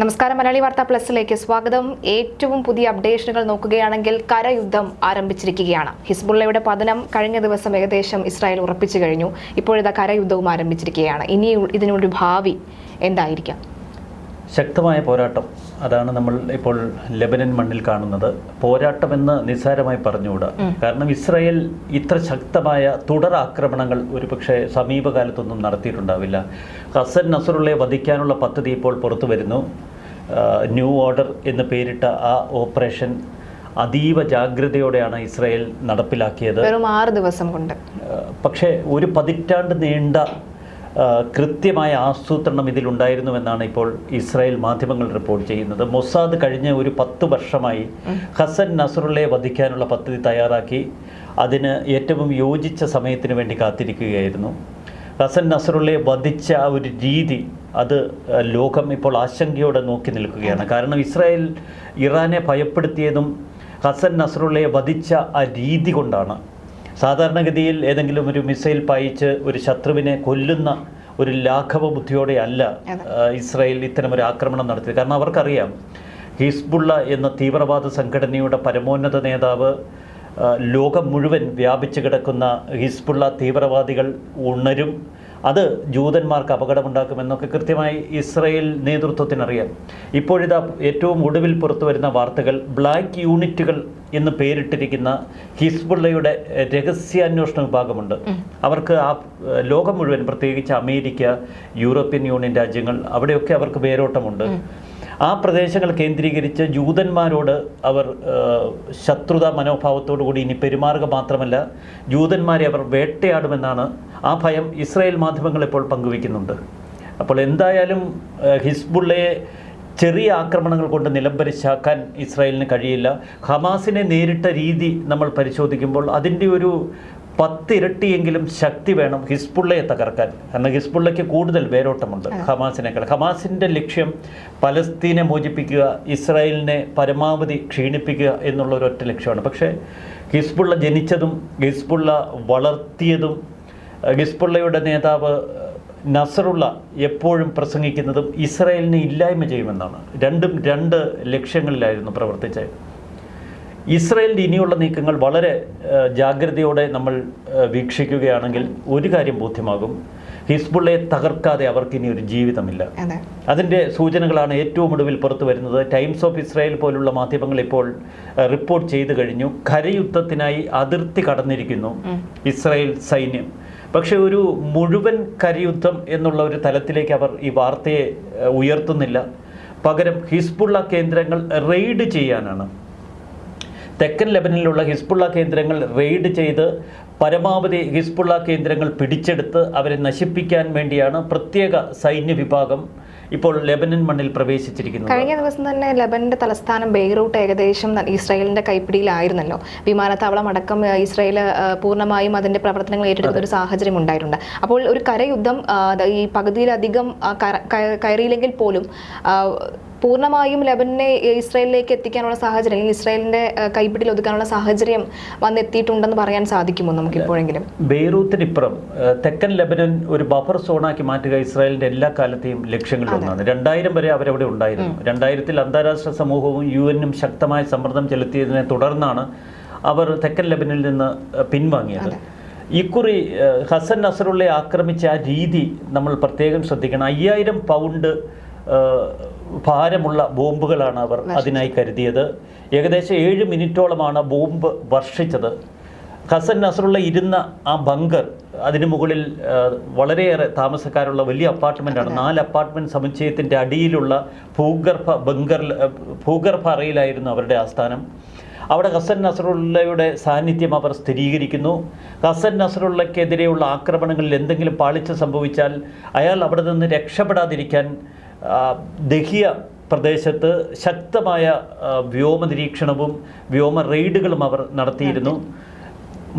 നമസ്കാരം. മലയാളി വാർത്ത പ്ലസിലേക്ക് സ്വാഗതം. ഏറ്റവും പുതിയ അപ്ഡേഷനുകൾ നോക്കുകയാണെങ്കിൽ കരയുദ്ധം ആരംഭിച്ചിരിക്കുകയാണ്. ഹിസ്ബുള്ളയുടെ പതനം കഴിഞ്ഞ ദിവസം ഏകദേശം ഇസ്രായേൽ ഉറപ്പിച്ചു കഴിഞ്ഞു. ഇപ്പോഴിതാ കരയുദ്ധവും ആരംഭിച്ചിരിക്കുകയാണ്. ഇനി ഇതിനൊരു ഭാവി എന്തായിരിക്കാം? ശക്തമായ പോരാട്ടം അതാണ് നമ്മൾ ഇപ്പോൾ ലെബനൻ മണ്ണിൽ കാണുന്നത്. പോരാട്ടമെന്ന് നിസ്സാരമായി പറഞ്ഞുകൂടാ. കാരണം ഇസ്രായേൽ ഇത്ര ശക്തമായ തുടർ ആക്രമണങ്ങൾ ഒരുപക്ഷെ സമീപകാലത്തൊന്നും നടത്തിയിട്ടുണ്ടാവില്ല. ഹസൻ നസറുള്ളയെ വധിക്കാനുള്ള പദ്ധതി ഇപ്പോൾ പുറത്തു വരുന്നു. ന്യൂ ഓർഡർ എന്ന് പേരിട്ട ആ ഓപ്പറേഷൻ അതീവ ജാഗ്രതയോടെയാണ് ഇസ്രായേൽ നടപ്പിലാക്കിയത്. വെറും ആറ് ദിവസം കൊണ്ട്. പക്ഷേ ഒരു പതിറ്റാണ്ട് നീണ്ട കൃത്യമായ ആസൂത്രണം ഇതിലുണ്ടായിരുന്നുവെന്നാണ് ഇപ്പോൾ ഇസ്രായേൽ മാധ്യമങ്ങൾ റിപ്പോർട്ട് ചെയ്യുന്നത്. മൊസാദ് കഴിഞ്ഞ ഒരു പത്ത് വർഷമായി ഹസൻ നസറുള്ളയെ വധിക്കാനുള്ള പദ്ധതി തയ്യാറാക്കി. അതിന് ഏറ്റവും യോജിച്ച സമയത്തിന് വേണ്ടി കാത്തിരിക്കുകയായിരുന്നു. ഹസൻ നസറുള്ളയെ വധിച്ച ആ ഒരു രീതി അത് ലോകം ഇപ്പോൾ ആശങ്കയോടെ നോക്കി നിൽക്കുകയാണ്. കാരണം ഇസ്രായേൽ ഇറാനെ ഭയപ്പെടുത്തിയതും ഹസൻ നസറുള്ളയെ വധിച്ച ആ രീതി കൊണ്ടാണ്. സാധാരണഗതിയിൽ ഏതെങ്കിലും ഒരു മിസൈൽ പായിച്ച് ഒരു ശത്രുവിനെ കൊല്ലുന്ന ഒരു ലാഘവ ബുദ്ധിയോടെ അല്ല അതെ. ഇസ്രായേൽ ഇത്തരം ഒരു ആക്രമണം നടത്തിയത് കാരണം അവർക്കറിയാം ഹിസ്ബുള്ള എന്ന തീവ്രവാദ സംഘടനയുടെ പരമോന്നത നേതാവ് ലോകം മുഴുവൻ വ്യാപിച്ചു കിടക്കുന്ന ഹിസ്ബുള്ള തീവ്രവാദികൾ ഉണരും അത് ജൂതന്മാർക്ക് അപകടമുണ്ടാക്കുമെന്നൊക്കെ കൃത്യമായി ഇസ്രയേൽ നേതൃത്വത്തിനറിയാം. ഇപ്പോഴിതാ ഏറ്റവും ഒടുവിൽ പുറത്തു വരുന്ന വാർത്തകൾ ബ്ലാക്ക് യൂണിറ്റുകൾ എന്ന് പേരിട്ടിരിക്കുന്ന ഹിസ്ബുള്ളയുടെ രഹസ്യാന്വേഷണ വിഭാഗമുണ്ട്. അവർക്ക് ആ ലോകം മുഴുവൻ പ്രത്യേകിച്ച് അമേരിക്ക യൂറോപ്യൻ യൂണിയൻ രാജ്യങ്ങൾ അവിടെയൊക്കെ അവർക്ക് വേരോട്ടമുണ്ട്. ആ പ്രദേശങ്ങൾ കേന്ദ്രീകരിച്ച് ജൂതന്മാരോട് അവർ ശത്രുതാ മനോഭാവത്തോടു കൂടി ഇനി പെരുമാറുക മാത്രമല്ല ജൂതന്മാരെ അവർ വേട്ടയാടുമെന്നാണ് ആ ഭയം ഇസ്രായേൽ മാധ്യമങ്ങൾ ഇപ്പോൾ പങ്കുവയ്ക്കുന്നുണ്ട്. അപ്പോൾ എന്തായാലും ഹിസ്ബുള്ളയെ ചെറിയ ആക്രമണങ്ങൾ കൊണ്ട് നിലംപരിശാക്കാൻ ഇസ്രായേലിന് കഴിയില്ല. ഹമാസിനെ നേരിട്ട രീതി നമ്മൾ പരിശോധിക്കുമ്പോൾ അതിന്റെ ഒരു പത്തിരട്ടിയെങ്കിലും ശക്തി വേണം ഹിസ്ബുള്ളയെ തകർക്കാൻ. കാരണം ഹിസ്ബുള്ളയ്ക്ക് കൂടുതൽ വേരോട്ടമുണ്ട് ഹമാസിനേക്കാൾ. ഹമാസിന്റെ ലക്ഷ്യം പലസ്തീനെ മോചിപ്പിക്കുക ഇസ്രായേലിനെ പരമാവധി ക്ഷീണിപ്പിക്കുക എന്നുള്ള ഒരൊറ്റ ലക്ഷ്യമാണ്. പക്ഷേ ഹിസ്ബുള്ള ജനിച്ചതും ഹിസ്ബുള്ള വളർത്തിയതും ഹിസ്ബുള്ളയുടെ നേതാവ് നസറുള്ള എപ്പോഴും പ്രസംഗിക്കുന്നതും ഇസ്രായേലിനെ ഇല്ലായ്മ ചെയ്യുമെന്നാണ്. രണ്ടും രണ്ട് ലക്ഷ്യങ്ങളിലായിരുന്നു പ്രവർത്തിച്ചത്. ഇസ്രായേലിന്റെ ഇനിയുള്ള നീക്കങ്ങൾ വളരെ ജാഗ്രതയോടെ നമ്മൾ വീക്ഷിക്കുകയാണെങ്കിൽ ഒരു കാര്യം ബോധ്യമാകും. ഹിസ്ബുള്ളയെ തകർക്കാതെ അവർക്ക് ഇനി ഒരു ജീവിതമില്ല. അതെ. അതിന്റെ സൂചനകളാണ് ഏറ്റവും ഒടുവിൽ പുറത്തു വരുന്നത്. ടൈംസ് ഓഫ് ഇസ്രായേൽ പോലുള്ള മാധ്യമങ്ങൾ ഇപ്പോൾ റിപ്പോർട്ട് ചെയ്തു കഴിഞ്ഞു. കരയുദ്ധത്തിനായി അതിർത്തി കടന്നിരിക്കുന്നു ഇസ്രായേൽ സൈന്യം. പക്ഷെ ഒരു മുഴുവൻ കരയുദ്ധം എന്നുള്ള ഒരു തലത്തിലേക്ക് അവർ ഈ വാർത്തയെ ഉയർത്തുന്നില്ല. പകരം ഹിസ്ബുള്ള കേന്ദ്രങ്ങൾ റെയ്ഡ് ചെയ്യാനാണ്. തെക്കൻ ലെബനിലുള്ള ഹിസ്ബുള്ള കേന്ദ്രങ്ങൾ റെയ്ഡ് ചെയ്ത് പരമാവധി ഹിസ്ബുള്ള കേന്ദ്രങ്ങൾ പിടിച്ചെടുത്ത് അവരെ നശിപ്പിക്കാൻ വേണ്ടിയാണ് പ്രത്യേക സൈന്യ വിഭാഗം ഇപ്പോൾ ലെബനൻ മണ്ണിൽ പ്രവേശിച്ചിരിക്കുന്നത്. കഴിഞ്ഞ ദിവസം തന്നെ ലെബനന്റെ തലസ്ഥാനം ബെയ്റൂട്ട് ഏകദേശം ഇസ്രായേലിന്റെ കൈപ്പിടിയിലായിരുന്നല്ലോ. വിമാനത്താവളം അടക്കം ഇസ്രായേൽ പൂർണമായും അതിന്റെ പ്രവർത്തനങ്ങൾ ഏറ്റെടുക്കുന്ന ഒരു സാഹചര്യം ഉണ്ടായിട്ടുണ്ട്. അപ്പോൾ ഒരു കരയുദ്ധം ഈ പകുതിയിലധികം കയറിയില്ലെങ്കിൽ പോലും പൂർണമായും ലബനെ ഇസ്രായേലിലേക്ക് എത്തിക്കാനുള്ള സാഹചര്യം അല്ലെങ്കിൽ ഇസ്രായേലിന്റെ കൈപ്പിടിയിൽ ഒതുക്കാനുള്ള സാഹചര്യം വന്നെത്തിയിട്ടുണ്ടെന്ന് പറയാൻ സാധിക്കുമോ നമുക്ക് ഇപ്പോഴെങ്കിലും ബെയ്റൂത്തിനിപ്പുറം ഇപ്പുറം തെക്കൻ ലെബനൻ ഒരു ബഫർ സോണാക്കി മാറ്റുക ഇസ്രായേലിന്റെ എല്ലാ കാലത്തെയും ലക്ഷ്യങ്ങളിൽ ഒന്നാണ്. രണ്ടായിരം വരെ അവരവിടെ ഉണ്ടായിരുന്നു. രണ്ടായിരത്തിൽ അന്താരാഷ്ട്ര സമൂഹവും യു എന്നും ശക്തമായ സമ്മർദ്ദം ചെലുത്തിയതിനെ തുടർന്നാണ് അവർ തെക്കൻ ലെബനിൽ നിന്ന് പിൻവാങ്ങിയത്. ഇക്കുറി ഹസൻ നസറുള്ളയെ ആക്രമിച്ച ആ രീതി നമ്മൾ പ്രത്യേകം ശ്രദ്ധിക്കണം. അയ്യായിരം പൗണ്ട് ഭാരമുള്ള ബോംബുകളാണ് അവർ അതിനായി കരുതിയത്. ഏകദേശം ഏഴ് മിനിറ്റോളമാണ് ബോംബ് വർഷിച്ചത്. ഹസൻ നസറുള്ള ഇരുന്ന ആ ബങ്കർ അതിനു മുകളിൽ വളരെയേറെ താമസക്കാരുള്ള വലിയ അപ്പാർട്ട്മെന്റാണ് നാല് അപ്പാർട്ട്മെന്റ് സമുച്ചയത്തിന്റെ അടിയിലുള്ള ഭൂഗർഭ ബങ്കറിൽ ഭൂഗർഭ അറയിലായിരുന്നു അവരുടെ ആസ്ഥാനം. അവിടെ ഹസൻ നസറുള്ളയുടെ സാന്നിധ്യം അവർ സ്ഥിരീകരിക്കുന്നു. ഹസൻ നസറുള്ളക്കെതിരെയുള്ള ആക്രമണങ്ങളിൽ എന്തെങ്കിലും പാളിച്ച സംഭവിച്ചാൽ അയാൾ അവിടെ നിന്ന് രക്ഷപ്പെടാതിരിക്കാൻ ദഹിയ പ്രദേശത്ത് ശക്തമായ വ്യോമ നിരീക്ഷണവും വ്യോമ റെയ്ഡുകളും അവർ നടത്തിയിരുന്നു.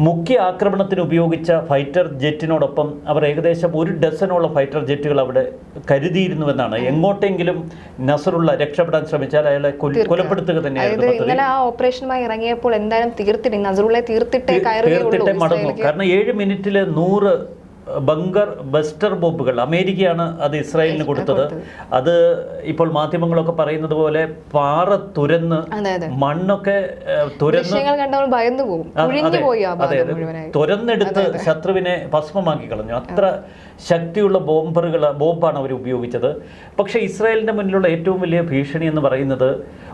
മുഖ്യ ആക്രമണത്തിന് ഉപയോഗിച്ച ഫൈറ്റർ ജെറ്റിനോടൊപ്പം അവർ ഏകദേശം ഒരു ഡസനോളം ഫൈറ്റർ ജെറ്റുകൾ അവിടെ കരുതിയിരുന്നുവെന്നാണ്. എങ്ങോട്ടെങ്കിലും നസറുള്ള രക്ഷപ്പെടാൻ ശ്രമിച്ചാൽ അയാളെ കൊലപ്പെടുത്തുക തന്നെയായിരുന്നു ഇന്നലെ ആ ഓപ്പറേഷനുമായി ഇറങ്ങിയപ്പോൾ എന്തായാലും തീർത്തിട്ട് നസറുള്ളെ തീർത്തിട്ടേ കയറുകയുള്ളൂ തീർത്തിട്ടേ മടങ്ങും. കാരണം ഏഴ് മിനിറ്റിൽ നൂറ് ബങ്കർ ബസ്റ്റർ ബോംബുകൾ. അമേരിക്കയാണ് അത് ഇസ്രായേലിന് കൊടുത്തത്. അത് ഇപ്പോൾ മാധ്യമങ്ങളൊക്കെ പറയുന്നത് പോലെ പാറ തുരന്ന് മണ്ണൊക്കെ തുരന്ന് അതെ, തുരന്നെടുത്ത് ശത്രുവിനെ ഭസ്മമാക്കി കളഞ്ഞു. അത്ര ശക്തിയുള്ള ബോംബറുകൾ ബോംബാണ് അവർ ഉപയോഗിച്ചത്. പക്ഷേ ഇസ്രായേലിന്റെ മുന്നിലുള്ള ഏറ്റവും വലിയ ഭീഷണി എന്ന് പറയുന്നത്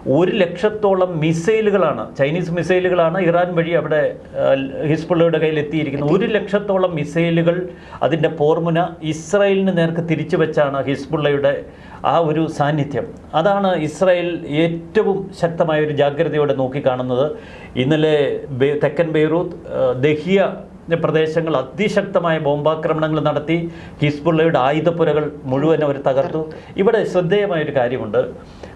ഒരു ലക്ഷത്തോളം മിസൈലുകളാണ് ചൈനീസ് മിസൈലുകളാണ് ഇറാൻ വഴി അവിടെ ഹിസ്ബുള്ളയുടെ കയ്യിൽ എത്തിയിരിക്കുന്നത്. ഒരു ലക്ഷത്തോളം മിസൈലുകൾ അതിന്റെ പോർമുന ഇസ്രായേലിന് നേർക്ക് തിരിച്ചു വെച്ചാണ് ഹിസ്ബുള്ളയുടെ ആ ഒരു സാന്നിധ്യം. അതാണ് ഇസ്രായേൽ ഏറ്റവും ശക്തമായ ഒരു ജാഗ്രതയോടെ നോക്കിക്കാണുന്നത്. ഇന്നലെ തെക്കൻ ബെയ്റൂത്ത് ദഹിയ പ്രദേശങ്ങൾ അതിശക്തമായ ബോംബാക്രമണങ്ങൾ നടത്തി. ഹിസ്ബുള്ളയുടെ ആയുധപ്പുരകൾ മുഴുവൻ അവർ തകർത്തു. ഇവിടെ ശ്രദ്ധേയമായൊരു കാര്യമുണ്ട്.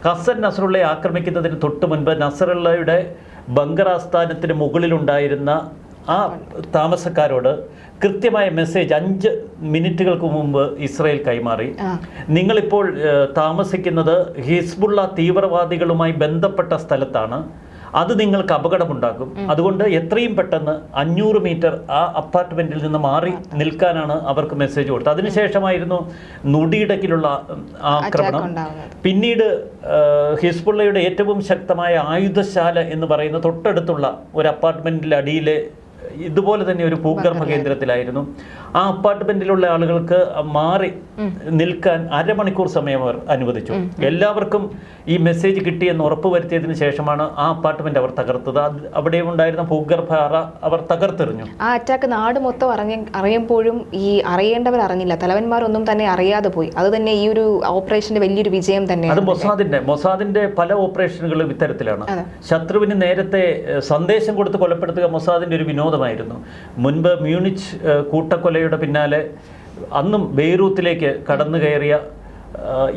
ഹസൻ നസറുള്ളയെ ആക്രമിക്കുന്നതിന് തൊട്ട് മുൻപ് നസറുള്ളയുടെ ബങ്കർ ആസ്ഥാനത്തിന് മുകളിലുണ്ടായിരുന്ന ആ താമസക്കാരോട് കൃത്യമായ മെസ്സേജ് അഞ്ച് മിനിറ്റുകൾക്ക് മുമ്പ് ഇസ്രായേൽ കൈമാറി. നിങ്ങളിപ്പോൾ താമസിക്കുന്നത് ഹിസ്ബുള്ള തീവ്രവാദികളുമായി ബന്ധപ്പെട്ട സ്ഥലത്താണ്. അത് നിങ്ങൾക്ക് അപകടമുണ്ടാക്കും. അതുകൊണ്ട് എത്രയും പെട്ടെന്ന് അഞ്ഞൂറ് മീറ്റർ ആ അപ്പാർട്ട്മെന്റിൽ നിന്ന് മാറി നിൽക്കാനാണ് അവർക്ക് മെസ്സേജ് കൊടുത്തത്. അതിനുശേഷമായിരുന്നു നുടിയിടക്കിലുള്ള ആക്രമണം. പിന്നീട് ഹിസ്ബുള്ളയുടെ ഏറ്റവും ശക്തമായ ആയുധശാല എന്ന് പറയുന്ന തൊട്ടടുത്തുള്ള ഒരു അപ്പാർട്ട്മെന്റിന്റെ അടിയിലെ ഇതുപോലെ തന്നെ ഒരു ഭൂഗർഭ കേന്ദ്രത്തിലായിരുന്നു ആ അപ്പാർട്ട്മെന്റിലുള്ള ആളുകൾക്ക് മാറി നിൽക്കാൻ അരമണിക്കൂർ സമയം അവർ അനുവദിച്ചു. എല്ലാവർക്കും ഈ മെസ്സേജ് കിട്ടിയെന്ന് ഉറപ്പുവരുത്തിയതിനു ശേഷമാണ് ആ അപ്പാർട്ട്മെന്റ് അവർ തകർത്തത്. അവിടെ ഉണ്ടായിരുന്ന ഭൂഗർഭ അവർ തകർത്തെറിഞ്ഞു. ആ അറ്റാക്ക് നാട് മൊത്തം അറിഞ്ഞ അറിയുമ്പോഴും ഈ അറിയേണ്ടവർ അറിഞ്ഞില്ല. തലവന്മാരൊന്നും തന്നെ അറിയാതെ പോയി. അത് തന്നെ ഈ ഒരു ഓപ്പറേഷന്റെ വലിയൊരു വിജയം തന്നെ അത് മൊസാദിന്റെ മൊസാദിന്റെ പല ഓപ്പറേഷനുകളും ഇത്തരത്തിലാണ്. ശത്രുവിന് നേരത്തെ സന്ദേശം കൊടുത്ത് കൊലപ്പെടുത്തുക മൊസാദിന്റെ ഒരു വിനോദമായിരുന്നു. മുൻപ് മ്യൂണിച്ച് ഏഹ്, കൂട്ടക്കൊലയുടെ പിന്നാലെ അന്നും ബെയ്റൂത്തിലേക്ക് കടന്നു കയറിയ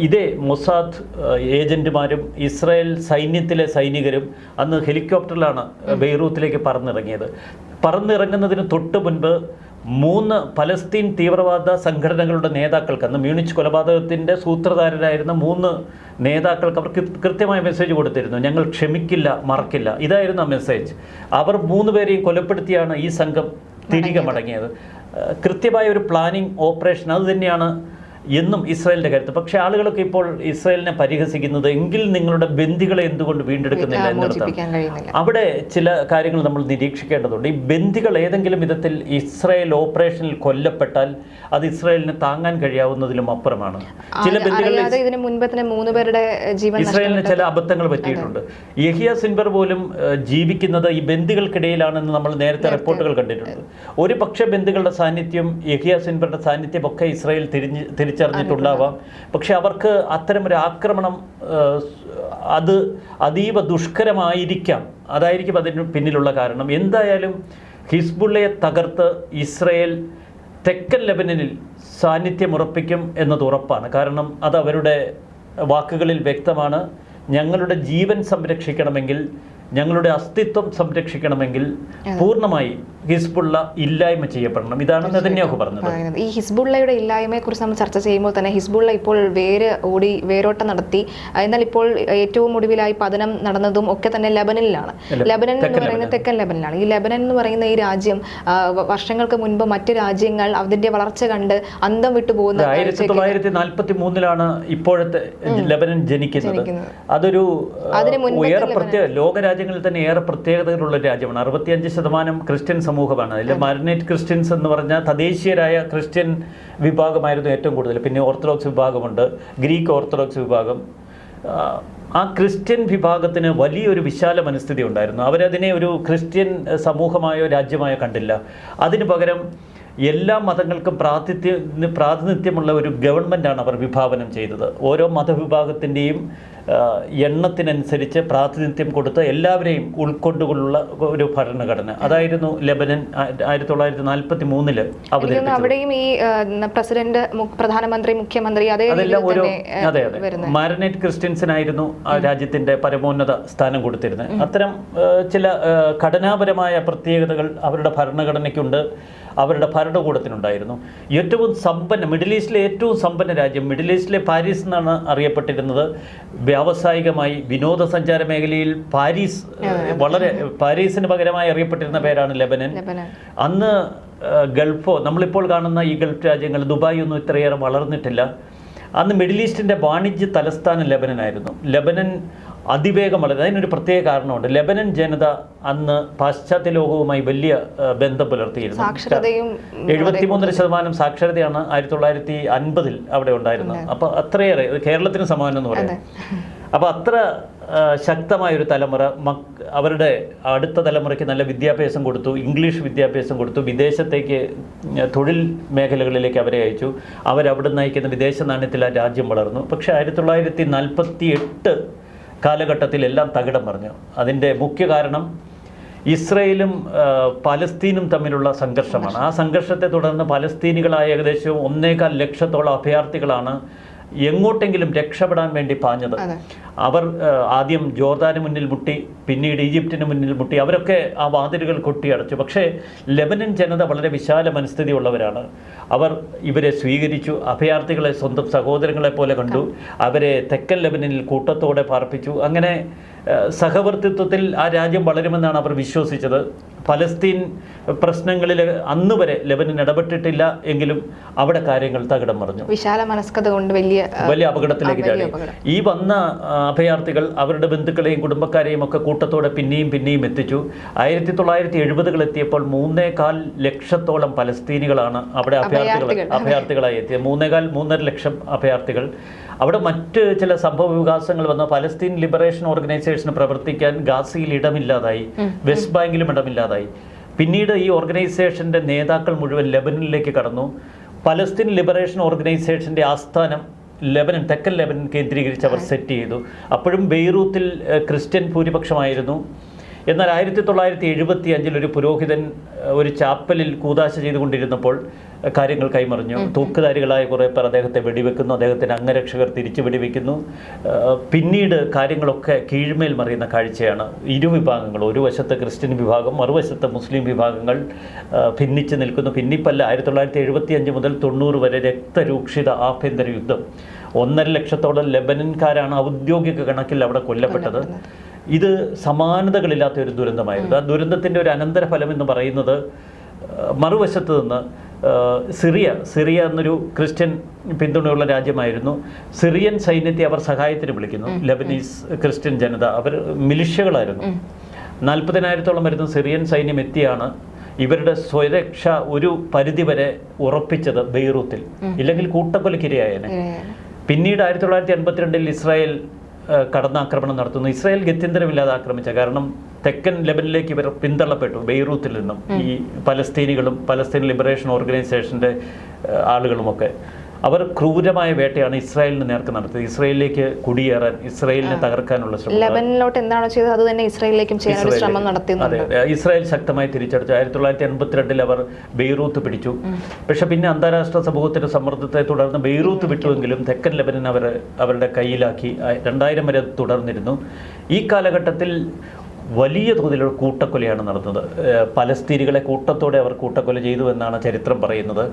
ഇതേ മൊസാദ് ഏജന്റുമാരും ഇസ്രായേൽ സൈന്യത്തിലെ സൈനികരും അന്ന് ഹെലികോപ്റ്ററിലാണ് ബെയ്റൂത്തിലേക്ക് പറന്നിറങ്ങിയത്. പറന്നിറങ്ങുന്നതിന് തൊട്ട് മുൻപ് മൂന്ന് പലസ്തീൻ തീവ്രവാദ സംഘടനകളുടെ നേതാക്കൾക്ക് അന്ന് മ്യൂണിച്ച് കൊലപാതകത്തിന്റെ സൂത്രധാരരായിരുന്ന മൂന്ന് നേതാക്കൾക്ക് അവർ കൃത്യമായ മെസ്സേജ് കൊടുത്തിരുന്നു. ഞങ്ങൾ ക്ഷമിക്കില്ല മറക്കില്ല. ഇതായിരുന്നു ആ മെസ്സേജ് അവർ മൂന്ന് പേരെയും കൊലപ്പെടുത്തിയാണ് ഈ സംഘം തിരികെ മടങ്ങിയത്. കൃത്യമായ ഒരു പ്ലാനിങ് ഓപ്പറേഷൻ അത് തന്നെയാണ് എന്നും ഇസ്രായേലിന്റെ കാര്യത്തിൽ പക്ഷേ ആളുകളൊക്കെ ഇപ്പോൾ ഇസ്രായേലിനെ പരിഹസിക്കുന്നത് എങ്കിൽ നിങ്ങളുടെ ബന്ധികളെ എന്തുകൊണ്ട് വീണ്ടെടുക്കുന്നില്ല എന്നിടത്താണ് അവിടെ ചില കാര്യങ്ങൾ നമ്മൾ നിരീക്ഷിക്കേണ്ടതുണ്ട്. ഈ ബന്ധികൾ ഏതെങ്കിലും വിധത്തിൽ ഇസ്രായേൽ ഓപ്പറേഷനിൽ കൊല്ലപ്പെട്ടാൽ അത് ഇസ്രായേലിന് താങ്ങാൻ കഴിയാവുന്നതിലും അപ്പുറമാണ്. ചില ബന്ധികൾ മൂന്ന് പേരുടെ ജീവൻ ഇസ്രായേലിന് ചില അബദ്ധങ്ങൾ പറ്റിയിട്ടുണ്ട്. യഹിയ സിൻബർ പോലും ജീവിക്കുന്നത് ഈ ബന്ദികൾക്കിടയിലാണെന്ന് നമ്മൾ നേരത്തെ റിപ്പോർട്ടുകൾ കണ്ടിട്ടുണ്ട്. ഒരു പക്ഷേ ബന്ദികളുടെ സാന്നിധ്യം യഹിയ സിൻബറുടെ സാന്നിധ്യം ഒക്കെ ഇസ്രായേൽ തിരിഞ്ഞ് തിരിച്ചറിഞ്ഞിട്ടുണ്ടാവാം. പക്ഷെ അവർക്ക് അത്തരം ഒരു ആക്രമണം അത് അതീവ ദുഷ്കരമായിരിക്കാം. അതായിരിക്കും അതിന് പിന്നിലുള്ള കാരണം. എന്തായാലും ഹിസ്ബുള്ളയെ തകർത്ത് ഇസ്രയേൽ തെക്കൻ ലെബനനിൽ സാന്നിധ്യം ഉറപ്പിക്കും എന്നത് ഉറപ്പാണ്. കാരണം അത് അവരുടെ വാക്കുകളിൽ വ്യക്തമാണ്. ഞങ്ങളുടെ ജീവൻ സംരക്ഷിക്കണമെങ്കിൽ ഞങ്ങളുടെ അസ്തിത്വം സംരക്ഷിക്കണമെങ്കിൽ പൂർണമായി ഹിസ്ബുള്ള ഇല്ലായ്മ ചെയ്യപ്പെടണം. ഇതാണ് നെതന്യാഹു പറഞ്ഞത്. ഈ ഹിസ്ബുള്ളയുടെ ഇല്ലായ്മയെ കുറിച്ച് നമ്മൾ ചർച്ച ചെയ്യുമ്പോൾ തന്നെ ഹിസ്ബുള്ള ഇപ്പോൾ വേര് ഓടി വേരോട്ടം നടത്തി. എന്നാൽ ഇപ്പോൾ ഏറ്റവും ഒടുവിലായി പതനം നടന്നതും ഒക്കെ തന്നെ ലെബനനിലാണ്. ലബനൻ എന്ന് പറയുന്നത് തെക്കൻ ലെബനനിലാണ്. ഈ ലബനൻ എന്ന് പറയുന്ന ഈ രാജ്യം വർഷങ്ങൾക്ക് മുൻപ് മറ്റു രാജ്യങ്ങൾ അതിന്റെ വളർച്ച കണ്ട് അന്തം വിട്ടു പോകുന്ന ആയിരത്തി തൊള്ളായിരത്തി നാൽപ്പത്തി മൂന്നിലാണ് ഇപ്പോഴത്തെ ലബനൻ ജനിക്കുന്നത്. അതൊരു മുൻപത്തെ ലോകരാജ്യങ്ങളിൽ തന്നെ ഏറെ പ്രത്യേകതകളുള്ള ഒരു രാജ്യമാണ്. അറുപത്തിയഞ്ച് ശതമാനം ക്രിസ്ത്യൻ സമൂഹമാണ്. അതിൽ മാരിനേറ്റ് ക്രിസ്ത്യൻസ് എന്ന് പറഞ്ഞാൽ തദ്ദേശീയരായ ക്രിസ്ത്യൻ വിഭാഗമായിരുന്നു ഏറ്റവും കൂടുതൽ. പിന്നെ ഓർത്തഡോക്സ് വിഭാഗമുണ്ട്. ഗ്രീക്ക് ഓർത്തഡോക്സ് വിഭാഗം. ആ ക്രിസ്ത്യൻ വിഭാഗത്തിന് വലിയൊരു വിശാല മനസ്ഥിതി ഉണ്ടായിരുന്നു. അവരതിനെ ഒരു ക്രിസ്ത്യൻ സമൂഹമായോ രാജ്യമായോ കണ്ടില്ല. അതിനു പകരം എല്ലാ മതങ്ങൾക്കും പ്രാതിഥ്യ പ്രാതിനിധ്യമുള്ള ഒരു ഗവൺമെന്റാണ് അവർ വിഭാവനം ചെയ്തത്. ഓരോ മതവിഭാഗത്തിന്റെയും എണ്ണത്തിനനുസരിച്ച് പ്രാതിനിധ്യം കൊടുത്ത് എല്ലാവരെയും ഉൾക്കൊണ്ടുകൊണ്ടുള്ള ഒരു ഭരണഘടന. അതായിരുന്നു ലെബനൻ ആയിരത്തി തൊള്ളായിരത്തി നാൽപ്പത്തി മൂന്നിൽ അവിടെയും ഈ പ്രസിഡന്റ് പ്രധാനമന്ത്രി മുഖ്യമന്ത്രി അതേ അതെല്ലാം ഒരു അതെ അതെ. മാരനേറ്റ് ക്രിസ്ത്യൻസിനായിരുന്നു ആ രാജ്യത്തിന്റെ പരമോന്നത സ്ഥാനം കൊടുത്തിരുന്നത്. അത്തരം ചില ഘടനാപരമായ പ്രത്യേകതകൾ അവരുടെ ഭരണഘടനയ്ക്കുണ്ട്. അവരുടെ ഭരണകൂടത്തിനുണ്ടായിരുന്നു. ഏറ്റവും സമ്പന്ന മിഡിൽ ഈസ്റ്റിലെ ഏറ്റവും സമ്പന്ന രാജ്യം മിഡിൽ ഈസ്റ്റിലെ പാരീസ് എന്നാണ് അറിയപ്പെട്ടിരുന്നത്. വ്യാവസായികമായി വിനോദസഞ്ചാര മേഖലയിൽ പാരീസ് വളരെ പാരീസിന് പകരമായി അറിയപ്പെട്ടിരുന്ന പേരാണ് ലെബനൻ. അന്ന് ഗൾഫോ നമ്മളിപ്പോൾ കാണുന്ന ഈ ഗൾഫ് രാജ്യങ്ങൾ ദുബായ് ഒന്നും ഇത്രയേറെ വളർന്നിട്ടില്ല. അന്ന് മിഡിൽ ഈസ്റ്റിന്റെ വാണിജ്യ തലസ്ഥാനം ലെബനനായിരുന്നു. ലെബനൻ അതിവേഗം വളരുന്നത് അതിനൊരു പ്രത്യേക കാരണമുണ്ട്. ലെബനൻ ജനത അന്ന് പാശ്ചാത്യ ലോകവുമായി വലിയ ബന്ധം പുലർത്തിയിരുന്നു. എഴുപത്തിമൂന്നര ശതമാനം സാക്ഷരതയാണ് ആയിരത്തി തൊള്ളായിരത്തി അൻപതിൽ അവിടെ ഉണ്ടായിരുന്നത്. അപ്പോൾ അത്രയേറെ കേരളത്തിന് സമാനം എന്ന് പറയുന്നത് അപ്പോൾ അത്ര ശക്തമായ ഒരു തലമുറ മക് അവരുടെ അടുത്ത തലമുറയ്ക്ക് നല്ല വിദ്യാഭ്യാസം കൊടുത്തു ഇംഗ്ലീഷ് വിദ്യാഭ്യാസം കൊടുത്തു വിദേശത്തേക്ക് തൊഴിൽ മേഖലകളിലേക്ക് അവരെ അയച്ചു. അവരവിടെ നയിക്കുന്ന വിദേശ നാണ്യത്തിൽ ആ രാജ്യം വളർന്നു. പക്ഷേ ആയിരത്തി തൊള്ളായിരത്തി നാൽപ്പത്തി എട്ട് കാലഘട്ടത്തിൽ എല്ലാം തകിടം പറഞ്ഞു അതിന്റെ മുഖ്യ കാരണം ഇസ്രയേലും പലസ്തീനും തമ്മിലുള്ള സംഘർഷമാണ്. ആ സംഘർഷത്തെ തുടർന്ന് പലസ്തീനികളായ ഏകദേശം ഒന്നേകാൽ ലക്ഷത്തോളം അഭയാർത്ഥികളാണ് എങ്ങോട്ടെങ്കിലും രക്ഷപ്പെടാൻ വേണ്ടി പാഞ്ഞത്. അവർ ആദ്യം ജോർദാന് മുന്നിൽ മുട്ടി പിന്നീട് ഈജിപ്തിന് മുന്നിൽ മുട്ടി. അവരൊക്കെ ആ വാതിലുകൾ കൊട്ടിയടച്ചു. പക്ഷേ ലെബനൻ ജനത വളരെ വിശാല മനസ്ഥിതിയുള്ളവരാണ്. അവർ ഇവരെ സ്വീകരിച്ചു. അഭയാർത്ഥികളെ സ്വന്തം സഹോദരങ്ങളെ പോലെ കണ്ടു. അവരെ തെക്കൻ ലെബനനിൽ കൂട്ടത്തോടെ പാർപ്പിച്ചു. അങ്ങനെ സഹവർത്തിത്വത്തിൽ ആ രാജ്യം വളരുമെന്നാണ് അവർ വിശ്വസിച്ചത്. പലസ്തീൻ പ്രശ്നങ്ങളിൽ അന്ന് വരെ ലെബനൻ ഇടപെട്ടിട്ടില്ല എങ്കിലും അവിടെ കാര്യങ്ങൾ തകിടം മറിഞ്ഞു. വിശാല മനസ്കത കൊണ്ട് വലിയ വലിയ അപകടത്തിലേക്ക് ചാടി. ഈ വന്ന അഭയാർത്ഥികൾ അവരുടെ ബന്ധുക്കളെയും കുടുംബക്കാരെയും ഒക്കെ കൂട്ടത്തോടെ പിന്നെയും പിന്നെയും എത്തിച്ചു. ആയിരത്തി തൊള്ളായിരത്തി എഴുപതുകൾ എത്തിയപ്പോൾ മൂന്നേകാൽ ലക്ഷത്തോളം പലസ്തീനികളാണ് അവിടെ അഭയാർത്ഥികൾ. അഭയാർത്ഥികളായി എത്തിയത്. മൂന്നേകാൽ മൂന്നര ലക്ഷം അഭയാർത്ഥികൾ. അവിടെ മറ്റ് ചില സംഭവ വികാസങ്ങൾ വന്ന. പലസ്തീൻ ലിബറേഷൻ ഓർഗനൈസേഷന് പ്രവർത്തിക്കാൻ ഗാസയിൽ ഇടമില്ലാതായി വെസ്റ്റ് ബാങ്കിലും ഇടമില്ലാതായി. പിന്നീട് ഈ ഓർഗനൈസേഷന്റെ നേതാക്കൾ മുഴുവൻ ലെബനിലേക്ക് കടന്നു. പലസ്തീൻ ലിബറേഷൻ ഓർഗനൈസേഷന്റെ ആസ്ഥാനം ലെബനൻ തെക്കൻ ലെബനൻ കേന്ദ്രീകരിച്ച് അവർ സെറ്റ് ചെയ്തു. അപ്പോഴും ബെയ്റൂത്തിൽ ക്രിസ്ത്യൻ ഭൂരിപക്ഷമായിരുന്നു. എന്നാൽ ആയിരത്തി തൊള്ളായിരത്തി എഴുപത്തി അഞ്ചിൽ ഒരു പുരോഹിതൻ ഒരു ചാപ്പലിൽ കൂതാശ ചെയ്തുകൊണ്ടിരുന്നപ്പോൾ കാര്യങ്ങൾ കൈമറിഞ്ഞു. തൂക്കുധാരികളായ കുറേ പേർ അദ്ദേഹത്തെ വെടിവെക്കുന്നു അദ്ദേഹത്തിന് അംഗരക്ഷകർ തിരിച്ചു വെടിവെക്കുന്നു. പിന്നീട് കാര്യങ്ങളൊക്കെ കീഴ്മേൽ മറിയുന്ന കാഴ്ചയാണ്. ഇരുവിഭാഗങ്ങൾ ഒരു വശത്ത് ക്രിസ്ത്യൻ വിഭാഗം മറുവശത്ത് മുസ്ലിം വിഭാഗങ്ങൾ ഭിന്നിച്ച് നിൽക്കുന്നു. ഭിന്നിപ്പല്ല ആയിരത്തി തൊള്ളായിരത്തി എഴുപത്തി അഞ്ച് മുതൽ തൊണ്ണൂറ് വരെ രക്തരൂക്ഷിത ആഭ്യന്തര യുദ്ധം. ഒന്നര ലക്ഷത്തോളം ലെബനൻകാരാണ് ഔദ്യോഗിക കണക്കിൽ അവിടെ കൊല്ലപ്പെട്ടത്. ഇത് സമാനതകളില്ലാത്ത ഒരു ദുരന്തമായിരുന്നു. ആ ദുരന്തത്തിന്റെ ഒരു അനന്തരഫലം എന്ന് പറയുന്നത് മറുവശത്ത് നിന്ന് സിറിയ സിറിയ എന്നൊരു ക്രിസ്ത്യൻ പിന്തുണയുള്ള രാജ്യമായിരുന്നു. സിറിയൻ സൈന്യത്തെ അവർ സഹായത്തിന് വിളിക്കുന്നു. ലബനീസ് ക്രിസ്ത്യൻ ജനത അവർ മിലിഷ്യകളായിരുന്നു. നാൽപ്പതിനായിരത്തോളം വരുന്ന സിറിയൻ സൈന്യം എത്തിയാണ് ഇവരുടെ സ്വരക്ഷ ഒരു പരിധിവരെ ഉറപ്പിച്ചത് ബെയ്റൂത്തിൽ. ഇല്ലെങ്കിൽ കൂട്ടക്കൊലക്കിരയായനെ. പിന്നീട് ആയിരത്തി തൊള്ളായിരത്തി എൺപത്തിരണ്ടിൽ ഇസ്രായേൽ കടന്നാക്രമണം നടത്തുന്നു. ഇസ്രായേൽ ഗത്യന്തരമില്ലാതെ ആക്രമിച്ച കാരണം തെക്കൻ ലെബനിലേക്ക് ഇവർ പിന്തള്ളപ്പെട്ടു ബെയ്റൂത്തിൽ നിന്നും. ഈ പലസ്തീനികളും പലസ്തീൻ ലിബറേഷൻ ഓർഗനൈസേഷന്റെ ആളുകളുമൊക്കെ. അവർ ക്രൂരമായ വേട്ടയാണ് ഇസ്രായേലിന് നേർക്ക് നടത്തിയത്. ഇസ്രായേലിലേക്ക് കുടിയേറാൻ ഇസ്രായേലിനെ തകർക്കാനുള്ള ശ്രമം. ലെബനിലോട്ട് എന്താണോ ചെയ്തത് അത് തന്നെ ഇസ്രായേലിലേക്കും ചെയ്യാൻ ശ്രമം അതെ അതെ. ഇസ്രായേൽ ശക്തമായി തിരിച്ചടിച്ചു. ആയിരത്തി തൊള്ളായിരത്തി എൺപത്തിരണ്ടിൽ അവർ ബെയ്റൂത്ത് പിടിച്ചു. പക്ഷെ പിന്നെ അന്താരാഷ്ട്ര സമൂഹത്തിന്റെ സമ്മർദ്ദത്തെ തുടർന്ന് ബെയ്റൂത്ത് വിട്ടുവെങ്കിലും തെക്കൻ ലെബനൻ അവർ അവരുടെ കയ്യിലാക്കി. രണ്ടായിരം വരെ തുടർന്നിരുന്നു. ഈ കാലഘട്ടത്തിൽ വലിയ തോതിലുള്ള കൂട്ടക്കൊലയാണ് നടന്നത്. പലസ്തീനികളെ കൂട്ടത്തോടെ അവർ കൂട്ടക്കൊല ചെയ്തു എന്നാണ് ചരിത്രം പറയുന്നത്.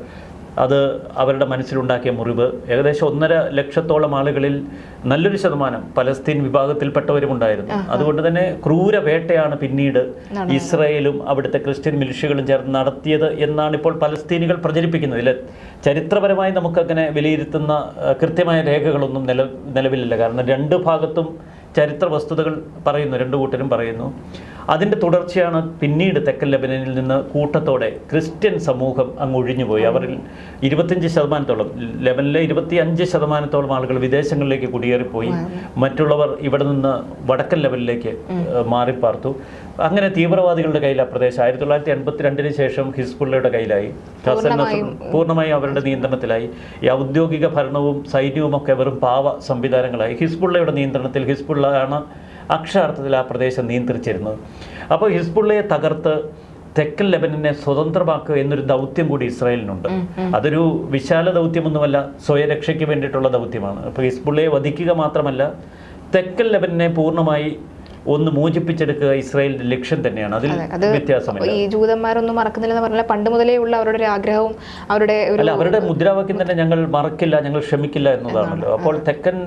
അത് അവരുടെ മനസ്സിലുണ്ടാക്കിയ മുറിവ്. ഏകദേശം ഒന്നര ലക്ഷത്തോളം ആളുകളിൽ നല്ലൊരു ശതമാനം പലസ്തീൻ വിഭാഗത്തിൽപ്പെട്ടവരുമുണ്ടായിരുന്നു അതുകൊണ്ട് തന്നെ ക്രൂര വേട്ടയാണ് പിന്നീട് ഇസ്രയേലും അവിടുത്തെ ക്രിസ്ത്യൻ മിലിഷ്യകളും ചേർന്ന് നടത്തിയത് എന്നാണ് ഇപ്പോൾ പലസ്തീനികൾ പ്രചരിപ്പിക്കുന്നത്. ഇതിൽ ചരിത്രപരമായി നമുക്കങ്ങനെ വിലയിരുത്തുന്ന കൃത്യമായ രേഖകളൊന്നും നില നിലവിലില്ല. കാരണം രണ്ട് ഭാഗത്തും ചരിത്ര വസ്തുതകൾ പറയുന്നു രണ്ടു കൂട്ടരും പറയുന്നു. അതിന്റെ തുടർച്ചയാണ് പിന്നീട് തെക്കൻ ലബനനിൽ നിന്ന് കൂട്ടത്തോടെ ക്രിസ്ത്യൻ സമൂഹം അങ്ങ് ഒഴിഞ്ഞുപോയി. അവരിൽ ഇരുപത്തിയഞ്ച് ശതമാനത്തോളം ലബനിലെ ഇരുപത്തി അഞ്ച് ശതമാനത്തോളം ആളുകൾ വിദേശങ്ങളിലേക്ക് കുടിയേറിപ്പോയി. മറ്റുള്ളവർ ഇവിടെ നിന്ന് വടക്കൻ ലെവലിലേക്ക് മാറിപ്പാർത്തു. അങ്ങനെ തീവ്രവാദികളുടെ കയ്യിൽ ആ പ്രദേശം. ആയിരത്തി തൊള്ളായിരത്തി എൺപത്തിരണ്ടിന് ശേഷം ഹിസ്ബുള്ളയുടെ കയ്യിലായി. പൂർണമായും അവരുടെ നിയന്ത്രണത്തിലായി. ഈ ഔദ്യോഗിക ഭരണവും സൈന്യവും ഒക്കെ വെറും പാവ സംവിധാനങ്ങളായി. ഹിസ്ബുള്ളയുടെ നിയന്ത്രണത്തിൽ ഹിസ്ബുള്ള ആണ് അക്ഷരാർത്ഥത്തിൽ ആ പ്രദേശം നിയന്ത്രിച്ചിരുന്നത്. അപ്പോൾ ഹിസ്ബുള്ളയെ തകർത്ത് തെക്കൻ ലെബനനെ സ്വതന്ത്രമാക്കുക എന്നൊരു ദൗത്യം കൂടി ഇസ്രായേലിനുണ്ട്. അതൊരു വിശാല ദൗത്യമൊന്നുമല്ല സ്വയരക്ഷയ്ക്ക് വേണ്ടിയിട്ടുള്ള ദൗത്യമാണ്. അപ്പോൾ ഹിസ്ബുള്ളയെ വധിക്കുക മാത്രമല്ല തെക്കൻ ലെബനനെ പൂർണമായി ഒന്ന് മോചിപ്പിച്ചെടുക്കുക ഇസ്രായേലിന്റെ ലക്ഷ്യം തന്നെയാണ്. അതിൽ അതെ, വ്യത്യാസമില്ല. ഈ ജൂതന്മാരൊന്നും മറക്കുന്നില്ലെന്ന് പറഞ്ഞാൽ പണ്ട് മുതലേ ഉള്ള അവരുടെ ഒരു ആഗ്രഹവും അവരുടെ അവരുടെ മുദ്രാവാക്യം തന്നെ ഞങ്ങൾ മറക്കില്ല ഞങ്ങൾ ക്ഷമിക്കില്ല എന്നതാണല്ലോ. അപ്പോൾ തെക്കൻ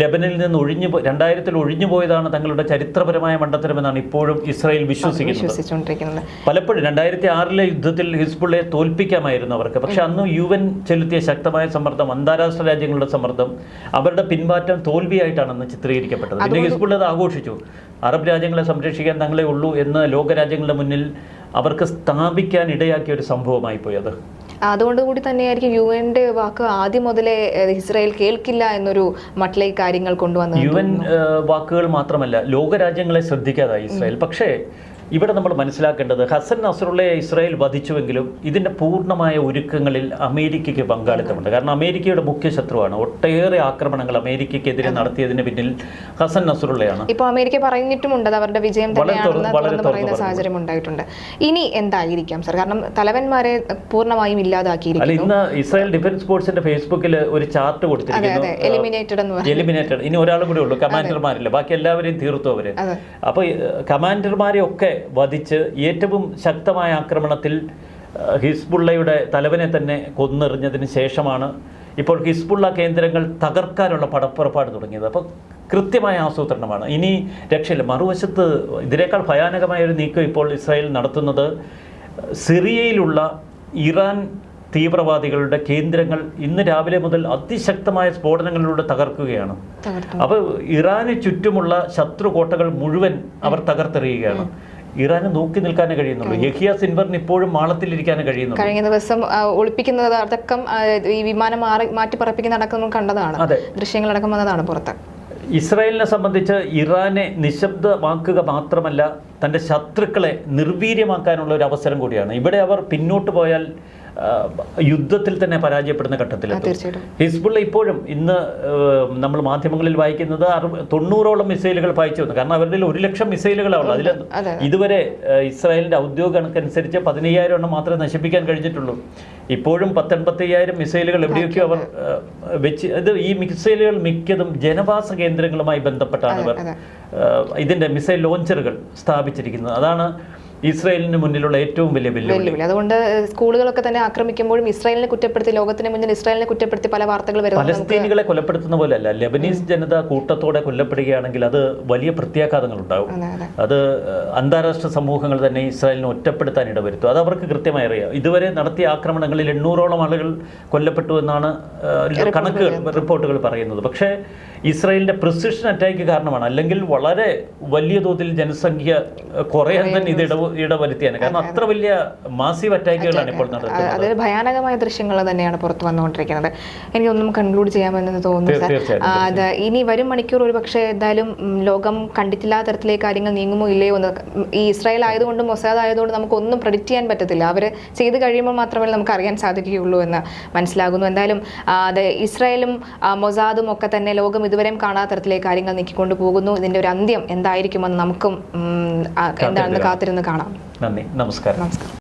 ലെബനിൽ നിന്ന് ഒഴിഞ്ഞു രണ്ടായിരത്തിൽ ഒഴിഞ്ഞു പോയതാണ് തങ്ങളുടെ ചരിത്രപരമായ മണ്ടത്തരമെന്നാണ് ഇപ്പോഴും ഇസ്രായേൽ വിശ്വസിക്കുന്നത്. പലപ്പോഴും രണ്ടായിരത്തി ആറിലെ യുദ്ധത്തിൽ ഹിസ്ബുള്ളയെ തോൽപ്പിക്കാമായിരുന്നു അവർക്ക്. പക്ഷെ അന്ന് യു എൻ ചെലുത്തിയ ശക്തമായ സമ്മർദ്ദം അന്താരാഷ്ട്ര രാജ്യങ്ങളുടെ സമ്മർദ്ദം അവരുടെ പിൻമാറ്റം തോൽവിയായിട്ടാണ് അന്ന് ചിത്രീകരിക്കപ്പെട്ടത്. പിന്നെ ഹിസ്ബുള്ള അത് ആഘോഷിച്ചു. അറബ് രാജ്യങ്ങളെ സംരക്ഷിക്കാൻ തങ്ങളെ ഉള്ളൂ എന്ന് ലോകരാജ്യങ്ങളുടെ മുന്നിൽ അവർക്ക് സ്ഥാപിക്കാൻ ഇടയാക്കിയ ഒരു സംഭവമായി പോയി അത്. അതുകൊണ്ട് കൂടി തന്നെയായിരിക്കും യു എന്റെ വാക്ക് ആദ്യം മുതലേ ഇസ്രായേൽ കേൾക്കില്ല എന്നൊരു മട്ടിലേക്ക് കാര്യങ്ങൾ കൊണ്ടുവന്നത് യു എൻ വാക്കുകൾ മാത്രമല്ല ലോകരാജ്യങ്ങളെ ശ്രദ്ധിക്കാതായി ഇസ്രായേൽ. പക്ഷേ ഇവിടെ നമ്മൾ മനസ്സിലാക്കേണ്ടത് ഹസൻ നസറുള്ളയെ ഇസ്രായേൽ വധിച്ചുവെങ്കിലും ഇതിന്റെ പൂർണമായ ഒരുക്കങ്ങളിൽ അമേരിക്കയ്ക്ക് പങ്കാളിത്തമുണ്ട്. കാരണം അമേരിക്കയുടെ മുഖ്യ ശത്രുവാണ്. ഒട്ടേറെ ആക്രമണങ്ങൾ അമേരിക്കയ്ക്കെതിരെ നടത്തിയതിന് പിന്നിൽ ഹസൻ നസറുള്ളയാണ്. ഇപ്പോൾ അമേരിക്ക പറഞ്ഞിട്ടുമുണ്ട് അവരുടെ വിജയം പറയുന്ന സാഹചര്യം ഉണ്ടായിട്ടുണ്ട്. ഇനി എന്തായിരിക്കാം സർ? കാരണം തലവന്മാരെ പൂർണമായും അല്ല ഇല്ലാതാക്കിയിരിക്കുന്നു ഇന്ന് ഇസ്രായേൽ ഡിഫൻസ് സ്പോർട്സിന്റെ ഫേസ്ബുക്കിൽ ഒരു ചാർട്ട് കൊടുത്തിരിക്കുന്നു. എലിമിനേറ്റഡ് എലിമിനേറ്റഡ് ഇനി ഒരാളും കൂടെ ഉള്ളൂ കമാൻഡർമാരില്ല. ബാക്കി എല്ലാവരെയും തീർത്തു അവർ. അപ്പൊ അപ്പോൾ കമാൻഡർമാരെ ഒക്കെ വധിച്ച് ഏറ്റവും ശക്തമായ ആക്രമണത്തിൽ ഹിസ്ബുള്ളയുടെ തലവനെ തന്നെ കൊന്നെറിഞ്ഞതിന് ശേഷമാണ് ഇപ്പോൾ ഹിസ്ബുള്ള കേന്ദ്രങ്ങൾ തകർക്കാനുള്ള പടപ്പുറപ്പാട് തുടങ്ങിയത്. അപ്പോൾ കൃത്യമായ ആസൂത്രണമാണ്. ഇനി രക്ഷയില്ല. മറുവശത്ത് ഇതിനേക്കാൾ ഭയാനകമായ ഒരു നീക്കം ഇപ്പോൾ ഇസ്രായേൽ നടത്തുന്നത് സിറിയയിലുള്ള ഇറാൻ തീവ്രവാദികളുടെ കേന്ദ്രങ്ങൾ ഇന്ന് രാവിലെ മുതൽ അതിശക്തമായ സ്ഫോടനങ്ങളിലൂടെ തകർക്കുകയാണ്. അപ്പോൾ ഇറാന് ചുറ്റുമുള്ള ശത്രു കോട്ടകൾ മുഴുവൻ അവർ തകർത്തെറിയുകയാണ്. ഇറാന് നോക്കി നിൽക്കാനേ കഴിയുന്നുള്ളൂ. യഹിയ സിൻവറിന് ഇപ്പോഴും മാളത്തിലിരിക്കാനേ കഴിയുന്നുള്ളൂ. കഴിഞ്ഞ ദിവസം ഒളിപ്പിക്കുന്നത് അടക്കം ഈ വിമാനം മാറി മാറ്റി പറപ്പിക്കുന്ന അടക്കം നമ്മൾ കണ്ടതാണ് ദൃശ്യങ്ങൾ അടക്കം വന്നതാണ് പുറത്ത്. ഇസ്രായേലിനെ സംബന്ധിച്ച് ഇറാനെ നിശബ്ദമാക്കുക മാത്രമല്ല തന്റെ ശത്രുക്കളെ നിർവീര്യമാക്കാനുള്ള ഒരു അവസരം കൂടിയാണ്. ഇവിടെ അവർ പിന്നോട്ട് പോയാൽ യുദ്ധത്തിൽ തന്നെ പരാജയപ്പെടുന്ന ഘട്ടത്തിൽ ഘട്ടത്തിലെത്തും ഹിസ്ബുള്ള ഇപ്പോഴും ഇന്ന് നമ്മൾ മാധ്യമങ്ങളിൽ വായിക്കുന്നത് തൊണ്ണൂറോളം മിസൈലുകൾ പായിച്ചു വന്നു. കാരണം അവരുടെ ഒരു ലക്ഷം മിസൈലുകളാണ് അതിൽ ഇതുവരെ ഇസ്രായേലിന്റെ ഇസ്രായേലിന്റെ ഔദ്യോഗിക കണക്കനുസരിച്ച് പതിനയ്യായിരം എണ്ണം മാത്രമേ നശിപ്പിക്കാൻ കഴിഞ്ഞിട്ടുള്ളൂ. ഇപ്പോഴും പത്തൊൻപത്തയ്യായിരം മിസൈലുകൾ എവിടെയൊക്കെയോ അവർ വെച്ച് ഇത് ഈ മിസൈലുകൾ മിക്കതും ജനവാസ കേന്ദ്രങ്ങളുമായി ബന്ധപ്പെട്ടാണ് ഇവർ ഇതിന്റെ ഇതിന്റെ മിസൈൽ ലോഞ്ചറുകൾ സ്ഥാപിച്ചിരിക്കുന്നത്. അതാണ് ഇസ്രായേലിന് മുന്നിലുള്ള ഏറ്റവും വലിയ വെല്ലുവിളി. അതുകൊണ്ട് സ്കൂളുകളൊക്കെ തന്നെ ആക്രമിക്കുമ്പോഴും ഇസ്രായേലിനെ കുറ്റപ്പെടുത്തി ലോകത്തിന് മുന്നിൽ ഇസ്രായേലിനെ കുറ്റപ്പെടുത്തി പല വാർത്തകൾ നമുക്ക്. പലസ്തീനികളെ കൊലപ്പെടുത്തുന്ന പോലെയല്ല. ലെബനീസ് ജനത കൂട്ടത്തോടെ കൊല്ലപ്പെടുകയാണെങ്കിൽ അത് വലിയ പ്രത്യാഘാതങ്ങൾ ഉണ്ടാവും അതെ. അന്താരാഷ്ട്ര സമൂഹങ്ങൾ തന്നെ ഇസ്രായേലിനെ ഒറ്റപ്പെടുത്താൻ ഇടവരുത്തും. അത് അവർക്ക് കൃത്യമായി അറിയാം. ഇതുവരെ നടത്തിയ ആക്രമണങ്ങളിൽ എണ്ണൂറോളം ആളുകൾ കൊല്ലപ്പെട്ടു എന്നാണ് കണക്കുകൾ റിപ്പോർട്ടുകൾ പറയുന്നത്. പക്ഷേ ഇസ്രായേലിന്റെ പ്രിസിഷൻ അറ്റാക്ക് കാരണമാണ്. അല്ലെങ്കിൽ വളരെ വലിയ തോതിൽ ജനസംഖ്യ കുറയാൻ തന്നെ ഇത് ഇടവ ഇടവരുത്തിയാണ്. കാരണം അത്ര വലിയ മാസീവ് അറ്റാക്കുകളാണ് ഇപ്പോൾ നടക്കുന്നത്. അതായത് ഭയാനകമായ ദൃശ്യങ്ങൾ തന്നെയാണ് പുറത്ത് വന്നുകൊണ്ടിരിക്കുന്നത്. എനിക്കൊന്നും കൺക്ലൂഡ് ചെയ്യാമെന്ന് തോന്നുന്നു അത് ഇനി വരും മണിക്കൂർ ഒരു പക്ഷേ എന്തായാലും ലോകം കണ്ടിട്ടില്ലാത്ത തരത്തിലേക്ക് കാര്യങ്ങൾ നീങ്ങുമോ ഇല്ലയോ എന്ന് ഈ ഇസ്രായേൽ ആയതുകൊണ്ട് മൊസാദ് ആയതുകൊണ്ട് നമുക്കൊന്നും പ്രഡിക്റ്റ് ചെയ്യാൻ പറ്റത്തില്ല. അവർ ചെയ്ത് കഴിയുമ്പോൾ മാത്രമേ നമുക്ക് അറിയാൻ സാധിക്കുകയുള്ളൂ എന്ന് മനസ്സിലാകുന്നു. എന്തായാലും അത് ഇസ്രായേലും മൊസാദും ഒക്കെ തന്നെ ലോകം ഇതുവരെയും കാണാത്ത തരത്തിലെ കാര്യങ്ങൾ നീക്കിക്കൊണ്ട് പോകുന്നു. ഇതിന്റെ ഒരു അന്ത്യം എന്തായിരിക്കുമെന്ന് നമുക്കും എന്താണെന്ന് കാത്തിരുന്ന് കാണാം. നന്ദി. നമസ്കാരം. നമസ്കാരം.